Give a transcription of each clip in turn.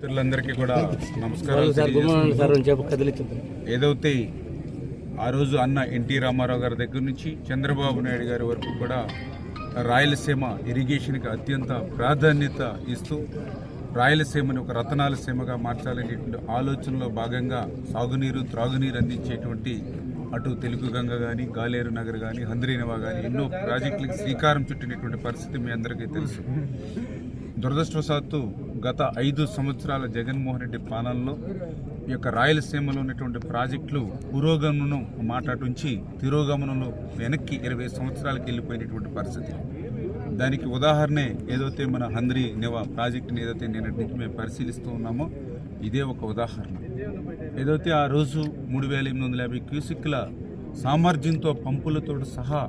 మిత్రులందరికీ కూడా కదిలించింది ఏదైతే ఆ రోజు అన్న ఎన్టీ రామారావు గారి దగ్గర నుంచి చంద్రబాబు నాయుడు గారి వరకు కూడా రాయలసీమ ఇరిగేషన్కి అత్యంత ప్రాధాన్యత ఇస్తూ రాయలసీమని ఒక రతనాల సీమగా మార్చాలనేటువంటి ఆలోచనలో భాగంగా సాగునీరు త్రాగునీరు అందించేటువంటి అటు తెలుగు గంగ కానీ గాలేరు నగర్ కానీ హంద్రీనవా కానీ ఎన్నో ప్రాజెక్టులకు శ్రీకారం చుట్టినటువంటి పరిస్థితి మీ అందరికీ తెలుసు. దురదృష్టవశాత్తు గత ఐదు సంవత్సరాల జగన్మోహన్ రెడ్డి పాలనలో ఈ యొక్క రాయలసీమలో ఉన్నటువంటి ప్రాజెక్టులు పురోగమనం మాట్లాడుంచి తిరోగమనంలో వెనక్కి ఇరవై సంవత్సరాలకి వెళ్ళిపోయినటువంటి పరిస్థితి. దానికి ఉదాహరణే ఏదైతే మన హంద్రి నివా ప్రాజెక్టుని ఏదైతే నిన్నటి నుంచి మేము పరిశీలిస్తూ ఉన్నామో ఇదే ఒక ఉదాహరణ. ఏదైతే ఆ రోజు మూడు వేల ఎనిమిది వందల యాభై క్యూసిక్ల సామర్థ్యంతో పంపులతో సహా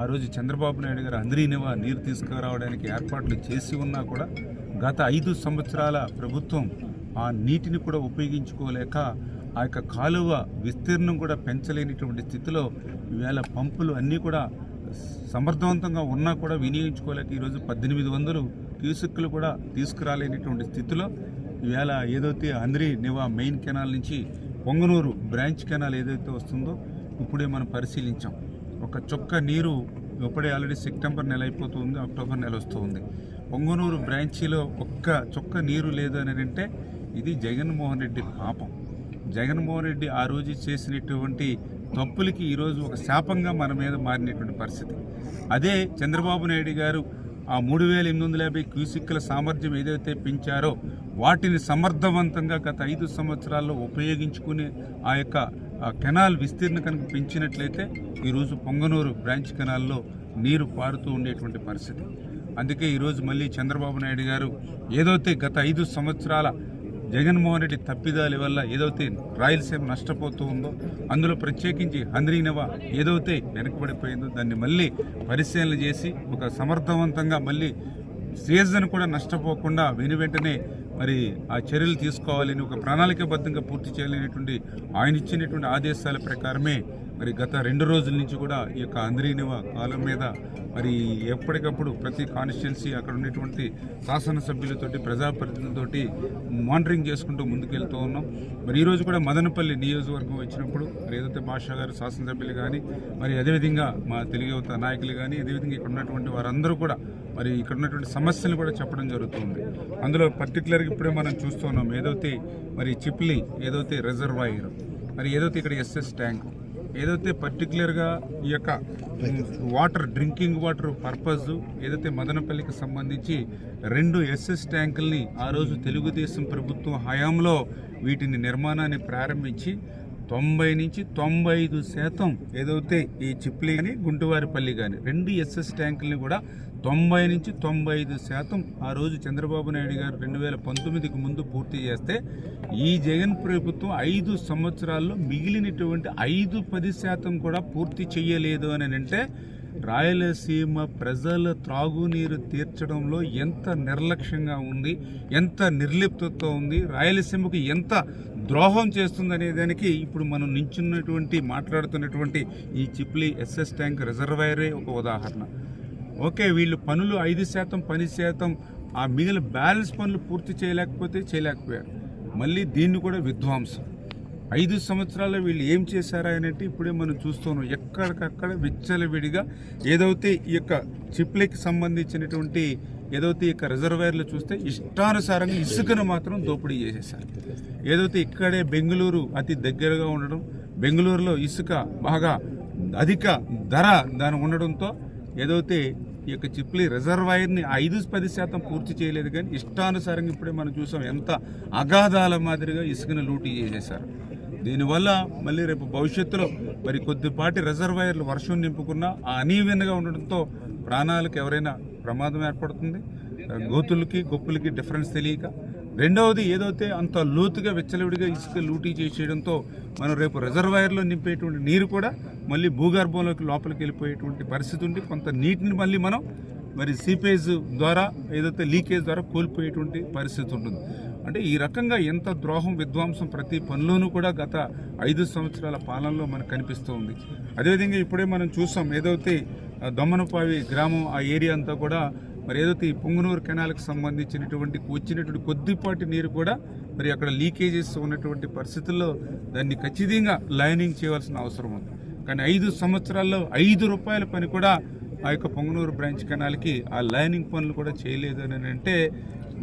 ఆ రోజు చంద్రబాబు నాయుడు గారు అందరినివా నీరు తీసుకురావడానికి ఏర్పాట్లు చేసి ఉన్నా కూడా గత ఐదు సంవత్సరాల ప్రభుత్వం ఆ నీటిని కూడా ఉపయోగించుకోలేక ఆ యొక్క కాలువ విస్తీర్ణం కూడా పెంచలేనిటువంటి స్థితిలో ఈవేళ పంపులు అన్నీ కూడా సమర్థవంతంగా ఉన్నా కూడా వినియోగించుకోలేక ఈరోజు పద్దెనిమిది వందలు క్యూసెక్కులు కూడా తీసుకురాలేనటువంటి స్థితిలో ఈవేళ ఏదైతే అంద్రి నివా మెయిన్ కెనాల్ నుంచి పొంగనూరు బ్రాంచ్ కెనాల్ ఏదైతే వస్తుందో ఇప్పుడే మనం పరిశీలించాం. ఒక చొక్క నీరు ఇప్పుడే ఆల్రెడీ సెప్టెంబర్ నెల అయిపోతుంది అక్టోబర్ నెల వస్తుంది. పొంగనూరు బ్రాంచీలో ఒక్క చొక్క నీరు లేదు అని అంటే ఇది జగన్మోహన్ రెడ్డి పాపం. జగన్మోహన్ రెడ్డి ఆ రోజు చేసినటువంటి తప్పులకి ఈరోజు ఒక శాపంగా మన మీద మారినటువంటి పరిస్థితి. అదే చంద్రబాబు నాయుడు గారు ఆ మూడు వేల ఎనిమిది వందల యాభై క్యూసిక్ల సామర్థ్యం ఏదైతే పెంచారో వాటిని సమర్థవంతంగా గత ఐదు సంవత్సరాల్లో ఉపయోగించుకునే ఆ యొక్క ఆ కెనాల్ విస్తీర్ణ కనుక పెంచినట్లయితే ఈరోజు పొంగనూరు బ్రాంచ్ కెనాల్లో నీరు పారుతూ ఉండేటువంటి పరిస్థితి. అందుకే ఈరోజు మళ్ళీ చంద్రబాబు నాయుడు గారు ఏదైతే గత ఐదు సంవత్సరాల జగన్మోహన్ రెడ్డి తప్పిదాల వల్ల ఏదైతే రాయలసీమ నష్టపోతూ ఉందో అందులో ప్రత్యేకించి హంద్రీనవ ఏదైతే వెనకబడిపోయిందో దాన్ని మళ్ళీ పరిశీలన చేసి ఒక సమర్థవంతంగా మళ్ళీ సీజన్ కూడా నష్టపోకుండా వెను వెంటనే మరి ఆ చర్యలు తీసుకోవాలని ఒక ప్రణాళికబద్ధంగా పూర్తి చేయాలనేటువంటి ఆయన ఇచ్చినటువంటి ఆదేశాల ప్రకారమే మరి గత రెండు రోజుల నుంచి కూడా ఈ యొక్క అంద్రీనివ కాలం మీద మరి ఎప్పటికప్పుడు ప్రతి కాన్స్టిట్యున్సీ అక్కడ ఉన్నటువంటి శాసనసభ్యులతోటి ప్రజాప్రతినిధులతోటి మానిటరింగ్ చేసుకుంటూ ముందుకెళ్తూ ఉన్నాం. మరి ఈరోజు కూడా మదనపల్లి నియోజకవర్గం వచ్చినప్పుడు మరి ఏదైతే భాషా గారు శాసనసభ్యులు కానీ మరి అదేవిధంగా మా తెలుగు యువత నాయకులు కానీ అదేవిధంగా ఇక్కడ ఉన్నటువంటి వారందరూ కూడా మరి ఇక్కడ ఉన్నటువంటి సమస్యలు కూడా చెప్పడం జరుగుతుంది. అందులో పర్టికులర్గా ఇప్పుడే మనం చూస్తున్నాం ఏదైతే మరి చిప్లీ ఏదైతే రిజర్వాయర్ మరి ఏదైతే ఇక్కడ ఎస్ఎస్ ట్యాంక్ ఏదైతే పర్టికులర్గా ఈ యొక్క వాటర్ డ్రింకింగ్ వాటర్ పర్పస్ ఏదైతే మదనపల్లికి సంబంధించి రెండు ఎస్ఎస్ ట్యాంకుల్ని ఆ రోజు తెలుగుదేశం ప్రభుత్వం హయాంలో వీటిని నిర్మాణాన్ని ప్రారంభించి తొంభై నుంచి తొంభై ఐదు శాతం ఏదైతే ఈ చిప్లీ కానీ గుంటువారిపల్లి కానీ రెండు ఎస్ఎస్ ట్యాంకుల్ని కూడా తొంభై నుంచి తొంభై ఐదు శాతం ఆ రోజు చంద్రబాబు నాయుడు గారు రెండు వేల పంతొమ్మిదికి ముందు పూర్తి చేస్తే ఈ జగన్ ప్రభుత్వం ఐదు సంవత్సరాల్లో మిగిలినటువంటి ఐదు పది శాతం కూడా పూర్తి చేయలేదు అని అంటే రాయలసీమ ప్రజల త్రాగునీరు తీర్చడంలో ఎంత నిర్లక్ష్యంగా ఉంది ఎంత నిర్లిప్తతో ఉంది రాయలసీమకు ఎంత ద్రోహం చేస్తుందనే దానికి ఇప్పుడు మనం నించున్నటువంటి మాట్లాడుతున్నటువంటి ఈ చిప్లీ ఎస్ఎస్ ట్యాంక్ రిజర్వాయరే ఒక ఉదాహరణ. ఓకే వీళ్ళు పనులు ఐదు శాతం పని శాతం ఆ మిగిలిన బ్యాలెన్స్ పనులు పూర్తి చేయలేకపోతే చేయలేకపోయారు. మళ్ళీ దీన్ని కూడా విధ్వంసం. ఐదు సంవత్సరాలు వీళ్ళు ఏం చేశారా అనేది ఇప్పుడే మనం చూస్తున్నాం. ఎక్కడికక్కడ విచ్చలవిడిగా ఏదైతే ఈ యొక్క చిప్లకి సంబంధించినటువంటి ఏదైతే ఈ రిజర్వేర్లు రిజర్వాయర్లు చూస్తే ఇష్టానుసారంగా ఇసుకను మాత్రం దోపిడీ చేసేసారు ఏదైతే ఇక్కడే బెంగళూరు అతి దగ్గరగా ఉండడం బెంగళూరులో ఇసుక బాగా అధిక ధర దాని ఉండడంతో ఏదైతే ఈ యొక్క చిప్లీ రిజర్వాయర్ని ఐదు పది శాతం పూర్తి చేయలేదు కానీ ఇష్టానుసారంగా ఇప్పుడే మనం చూసాం ఎంత అగాధాల మాదిరిగా ఇసుకను లూటీ చేసేసారు దీనివల్ల మళ్ళీ రేపు భవిష్యత్తులో మరి కొద్దిపాటి రిజర్వాయర్లు వర్షం నింపుకున్నా ఆ అనీవెన్గా ఉండడంతో ప్రాణాలకు ఎవరైనా ప్రమాదం ఏర్పడుతుంది. గోతులకి గొప్పులకి డిఫరెన్స్ తెలియక. రెండవది ఏదైతే అంత లోతుగా వెచ్చలవిడిగా ఇసుక లూటీ చేసేయడంతో మనం రేపు రిజర్వాయర్లో నింపేటువంటి నీరు కూడా మళ్ళీ భూగర్భంలోకి లోపలికి వెళ్ళిపోయేటువంటి పరిస్థితి ఉంది. కొంత నీటిని మళ్ళీ మనం మరి సీపేజ్ ద్వారా ఏదైతే లీకేజ్ ద్వారా కోల్పోయేటువంటి పరిస్థితి ఉంటుంది. అంటే ఈ రకంగా ఎంత ద్రోహం విధ్వంసం ప్రతి పనిలోనూ కూడా గత ఐదు సంవత్సరాల పాలనలో మనకు కనిపిస్తూ ఉంది. అదేవిధంగా ఇప్పుడే మనం చూసాం ఏదైతే దొమ్మనపావి గ్రామం ఆ ఏరియా అంతా కూడా మరి ఏదైతే ఈ పొంగునూరు కెనాల్కి సంబంధించినటువంటి వచ్చినటువంటి కొద్దిపాటి నీరు కూడా మరి అక్కడ లీకేజెస్ ఉన్నటువంటి పరిస్థితుల్లో దాన్ని ఖచ్చితంగా లైనింగ్ చేయవలసిన అవసరం ఉంది. కానీ ఐదు సంవత్సరాల్లో ఐదు రూపాయల పని కూడా ఆ యొక్క పొంగనూరు బ్రాంచ్ కెనాల్కి ఆ లైనింగ్ పనులు కూడా చేయలేదు అని అంటే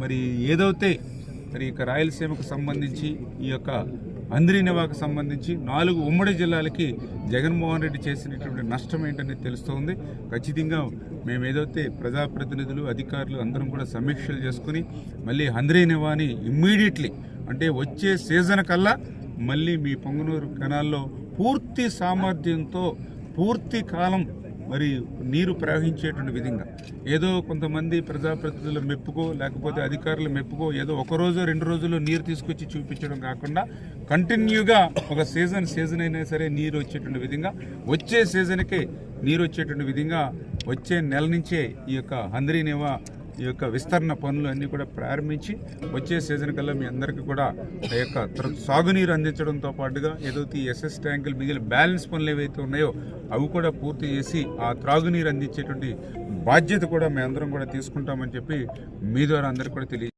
మరి ఏదైతే మరి ఇక రాయలసీమకు సంబంధించి ఈ యొక్క అంద్రీనివాకు సంబంధించి నాలుగు ఉమ్మడి జిల్లాలకి జగన్మోహన్ రెడ్డి చేసినటువంటి నష్టం ఏంటనేది తెలుస్తోంది. ఖచ్చితంగా మేము ఏదైతే ప్రజాప్రతినిధులు అధికారులు అందరం కూడా సమీక్షలు చేసుకుని మళ్ళీ అంద్రీనివాని ఇమ్మీడియట్లీ అంటే వచ్చే సీజన్ కల్లా మళ్ళీ మీ పొంగనూరు కెనాల్లో పూర్తి సామర్థ్యంతో పూర్తి కాలం మరి నీరు ప్రవహించేటువంటి విధంగా. ఏదో కొంతమంది ప్రజాప్రతినిధుల మెప్పుకో లేకపోతే అధికారుల మెప్పుకో ఏదో ఒక రోజు రెండు రోజుల్లో నీరు తీసుకొచ్చి చూపించడం కాకుండా కంటిన్యూగా ఒక సీజన్ సీజన్ అయినా సరే నీరు వచ్చేటువంటి విధంగా వచ్చే సీజన్కే నీరు వచ్చేటువంటి విధంగా వచ్చే నెల నుంచే ఈ యొక్క హంద్రీనేవా ఈ యొక్క విస్తరణ పనులు అన్నీ కూడా ప్రారంభించి వచ్చే సీజన్ కల్లా మీ అందరికీ కూడా ఆ యొక్క త్ర- సాగునీరు అందించడంతో పాటుగా ఏదైతే ఈ ఎస్ఎస్ ట్యాంకులు మిగిలిన బ్యాలెన్స్ పనులు ఏవైతే ఉన్నాయో అవి కూడా పూర్తి చేసి ఆ త్రాగునీరు అందించేటువంటి బాధ్యత కూడా మేము అందరం కూడా తీసుకుంటామని చెప్పి మీ ద్వారా అందరికీ కూడా తెలియ